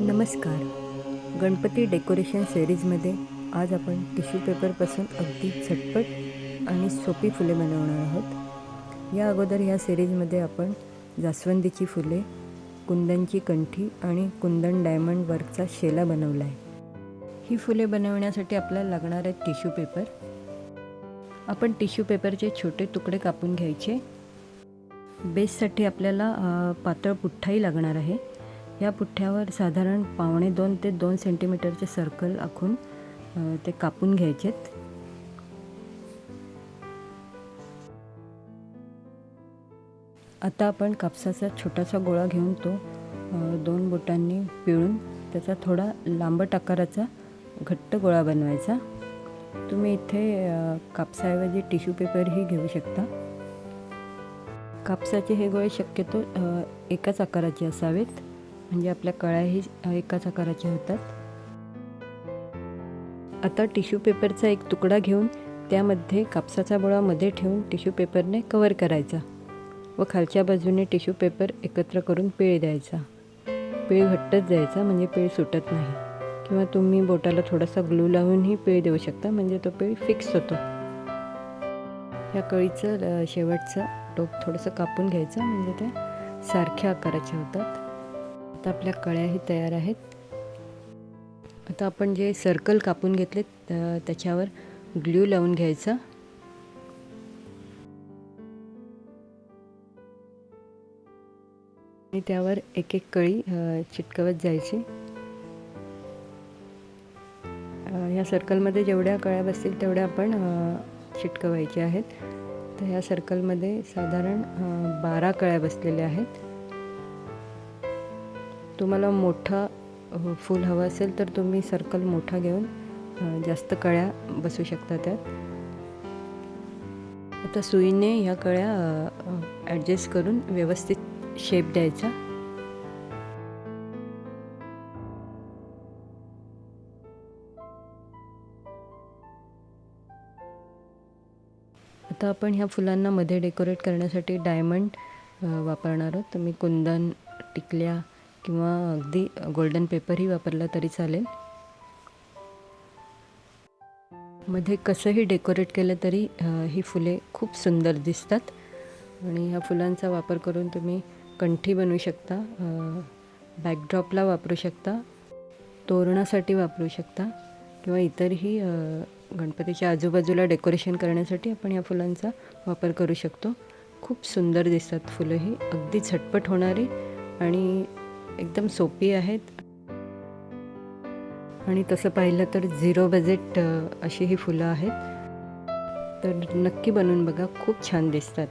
नमस्कार. गणपती डेकोरेशन सिरीजमध्ये आज आपण टिश्यू पेपरपासून अगदी झटपट आणि सोपी फुले बनवणार आहोत. या अगोदर ह्या सिरीजमध्ये आपण जास्वंदीची फुले कुंदनची कंठी आणि कुंदन डायमंड वर्कचा शेला बनवला आहे ही फुले बनवण्यासाठी आपल्याला लागणार आहेत टिश्यू पेपर. आपण टिश्यू पेपरचे छोटे तुकडे कापून घ्यायचे. बेससाठी आपल्याला पातळ पुठ्ठाही लागणार आहे. या पुठ्ठ्यावर साधारण पावणे दोन ते दोन सेंटीमीटरचे सर्कल आखून ते कापून घ्यायचेत. आता आपण कापसाचा छोटासा गोळा घेऊन तो दोन बोटांनी पिळून त्याचा थोडा लांबट आकाराचा घट्ट गोळा बनवायचा. तुम्ही इथे कापसाऐवजी टिश्यू पेपरही घेऊ शकता. कापसाचे हे गोळे शक्यतो एकाच आकाराचे असावेत. म्हणजे आपल्या कळ्याही एकाच आकाराच्या होतात. आता टिश्यू पेपरचा एक तुकडा घेऊन त्यामध्ये कापसाचा बोळा मध्ये ठेवून टिश्यू पेपरने कवर करायचा व खालच्या बाजूने टिश्यू पेपर एकत्र करून पीळ द्यायचा. पीळ घट्टच द्यायचा म्हणजे पीळ सुटत नाही. किंवा तुम्ही बोटाला थोडासा ग्लू लावूनही पीळ देऊ शकता म्हणजे तो पीळ फिक्स होतो. या कळीचं शेवटचं टोक थोडंसं कापून घ्यायचं म्हणजे ते सारख्या आकाराचे होतात. आता आपल्या कळ्याही तयार आहेत. आता आपण जे सर्कल कापून घेतले त्याच्यावर ग्ल्यू लावून घ्यायचा. आणि त्यावर एक एक कळी चिटकवत जायची. ह्या सर्कलमध्ये जेवढ्या कळ्या बसतील तेवढ्या आपण चिटकवायच्या आहेत. तर ह्या सर्कलमध्ये साधारण बारा कळ्या बसलेल्या आहेत. तुम्हाला मोठा फूल हवं असेल तर तुम्ही सर्कल मोठा घेऊन जास्त कळ्या बसू शकता त्यात. आता सुईने ह्या कळ्या ॲडजस्ट करून व्यवस्थित शेप द्यायचा. आता आपण ह्या फुलांना मध्ये डेकोरेट करण्यासाठी डायमंड वापरणार आहोत. तुम्ही कुंदन टिकल्या किंवा अगदी गोल्डन पेपरही वापरला तरी चालेल. मध्ये कसंही डेकोरेट केलं तरी ही फुले खूप सुंदर दिसतात. आणि ह्या फुलांचा वापर करून तुम्ही कंठी बनवू शकता बॅकड्रॉपला वापरू शकता तोरणासाठी वापरू शकता किंवा इतरही गणपतीच्या आजूबाजूला डेकोरेशन करण्यासाठी आपण या फुलांचा वापर करू शकतो. खूप सुंदर दिसतात फुलं ही. अगदी झटपट होणारी आणि एकदम सोपी आहेत. आणि तसं पाहिलं तर झिरो बजेट अशी ही फुलं आहेत. तर नक्की बनवून बघा खूप छान दिसतात.